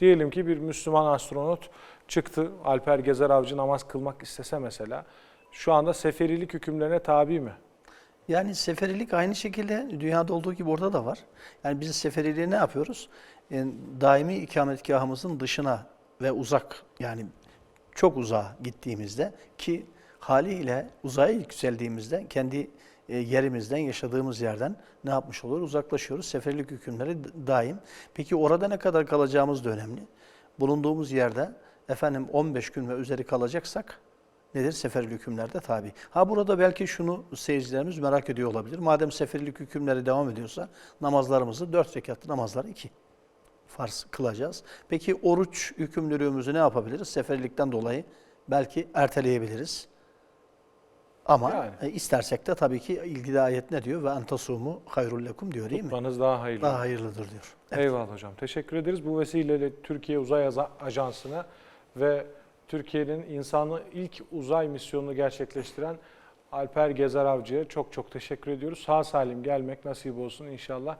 Diyelim ki bir Müslüman astronot çıktı. Alper Gezer Avcı namaz kılmak istese mesela. Şu anda seferilik hükümlerine tabi mi? Yani seferilik aynı şekilde dünyada olduğu gibi orada da var. Yani biz seferiliği ne yapıyoruz? Yani daimi ikametgahımızın dışına ve uzak yani çok uzağa gittiğimizde ki haliyle uzaya yükseldiğimizde kendi e, yerimizden, yaşadığımız yerden ne yapmış olur? Uzaklaşıyoruz. Seferilik hükümleri daim. Peki orada ne kadar kalacağımız da önemli. Bulunduğumuz yerde efendim 15 gün ve üzeri kalacaksak nedir? Seferlik hükümlerde tabi. Ha burada belki şunu seyircilerimiz merak ediyor olabilir. Madem seferlik hükümleri devam ediyorsa namazlarımızı 4 rekatlı namazları 2 farz kılacağız. Peki oruç yükümlülüğümüzü ne yapabiliriz? Seferlikten dolayı belki erteleyebiliriz. Ama Yani. e, istersek de tabii ki ilgili ayet ne diyor? Ve entasumu hayrul lekum diyor değil mi? Tutmanız daha hayırlı. Daha hayırlıdır diyor. Eyvallah hocam. Teşekkür ederiz. Bu vesileyle Türkiye Uzay Ajansı'na ve Türkiye'nin insanı ilk uzay misyonunu gerçekleştiren Alper Gezer Avcı'ya çok çok teşekkür ediyoruz. Sağ salim gelmek nasip olsun inşallah.